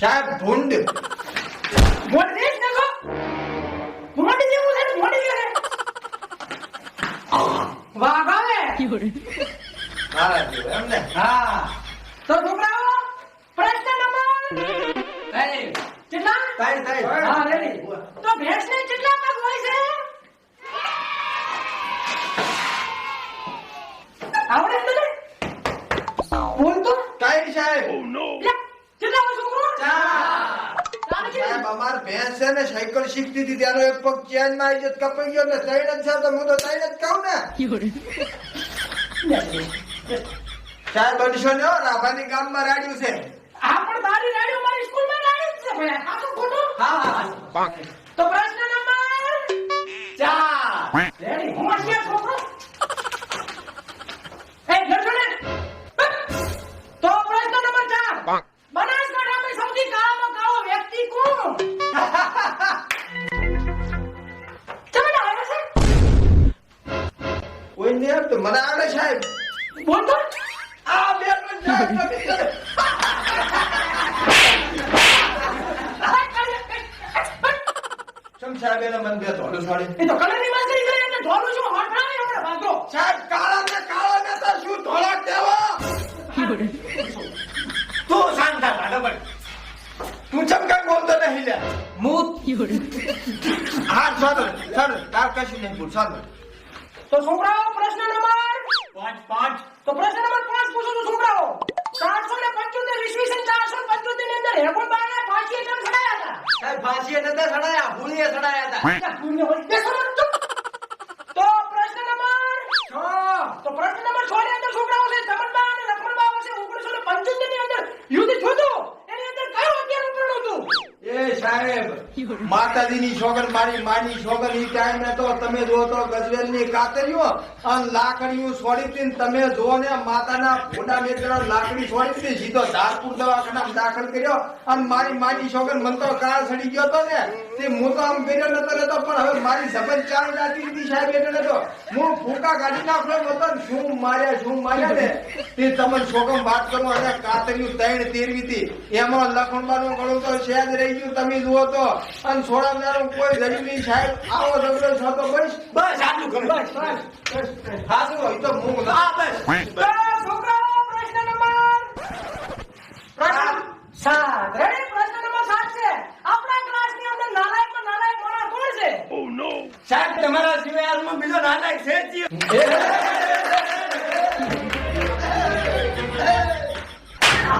સાહેબ ભૂંડ. મોઢ દેખ દેખો. મોઢ જેવું છે ને છે. વાઘ આવે મારા એમ ને હા. તો છોકરાઓ પ્રશ્ન નંબર કેટલા? તાઈ તાઈ હા રેડી. તો ભેંસને કેટલા પગ હોય છે? આવડે તને? બોલ તો. તાઈ સાહેબ. લે, કેટલા હોય છોકરો ચાર. ચાર કેટલા? સાહેબ અમાર ભેંસ છે ને સાયકલ શીખતી હતી ત્યાંનો એક પગ ચેનમાં આવી જતો કપાઈ ગયો ને ત્રણ જ છે તો હું તો ત્રણ જ કહું ને. સાહેબ બનશો ને હો, રાભાની ગામમાં રાડ્યું છે. હા પણ મારી રાડ્યું મારી સ્કૂલમાં રાડ્યું છે ભાઈ આ તો ખોટું. હા હા તો પ્રશ્ન નંબર ચાર. રેડી હોશિયાર છોકરો? નહીં એમ તો મને આવડે સાહેબ બોલ. તો આ બે ચમ સાહેબ એને મને બે ધોળું છોડી એ તો કલરની વાત કરી ગઈ એટલે ધોળું શું? હળફળાવી હમણાં વાંધો સાહેબ કાળા ને કાળા ને તો શું ધોળા કેવા? તું શાંત થા બરાબર તું ચમ કઈ બોલતો નહીં લે? હું હા ચાલો ચાલો તાર કશું નહીં બોલ ચાલો તો છોકરાઓ પ્રશ્ન નંબર પાંચ પાંચ. તો પ્રશ્ન નંબર પાંચ પૂછો તો છોકરાઓ. ચારસો ને પંચોતેર ઈસવીસન ચારસો ને પંચોતેરની અંદર હેગોળ બાને ફાંસીએ કેમ હતા. સાહેબ ફાંસીએ નતા સડાયા ભૂલીએ સડાયા હતા. પુણ્ય હોય બેસો ને ચૂપ. તો પ્રશ્ન નંબર છ તો પ્રશ્ન નંબર છ ની અંદર છોકરાઓ છે ચમનબા અને લક્ષ્મણબા વચ્ચે ઓગણીસો ને પંચોતેરની અંદર યુદ્ધ થયું એની અંદર કયું હથિયાર ઉપકરણ હતું એ સાહેબ, માતાજીની સોગન મારી માની સોગન ઈ ટાઈમ તો તમે જો તો ગજવેલની કાતરીઓ અને લાકડીઓ છોડી તમે જો ને માતાના ફોટા મેકડા લાકડી છોડી સીધો ધારપુર દવાખાના દાખલ કર્યો અને મારી માની સોગન મન તો કાળ સડી ગયો તો ને, તે હું તો આમ કર્યો નતો રહેતો, પણ હવે મારી સબંધ ચાલ જાતી હતી સાહેબ એટલે નતો. હું ફૂકા કાઢી નાખલો નતો શું માર્યા શું માર્યા ને, તે તમે છોકમ વાત કરો અને કાતરીઓ ત્રણ તેરવી હતી. એમાં લખણબાનું ગળું તો શેદ રહી ગયું, તમે કરી જુઓ અને છોડાવનારો કોઈ ગરીબી સાહેબ. આવો ઝઘડો થતો બસ બસ આટલું કરું. બસ બસ હા તો હું હા. બસ oh, સાહેબ તમારા સિવાય બીજો નાલાયક છે જ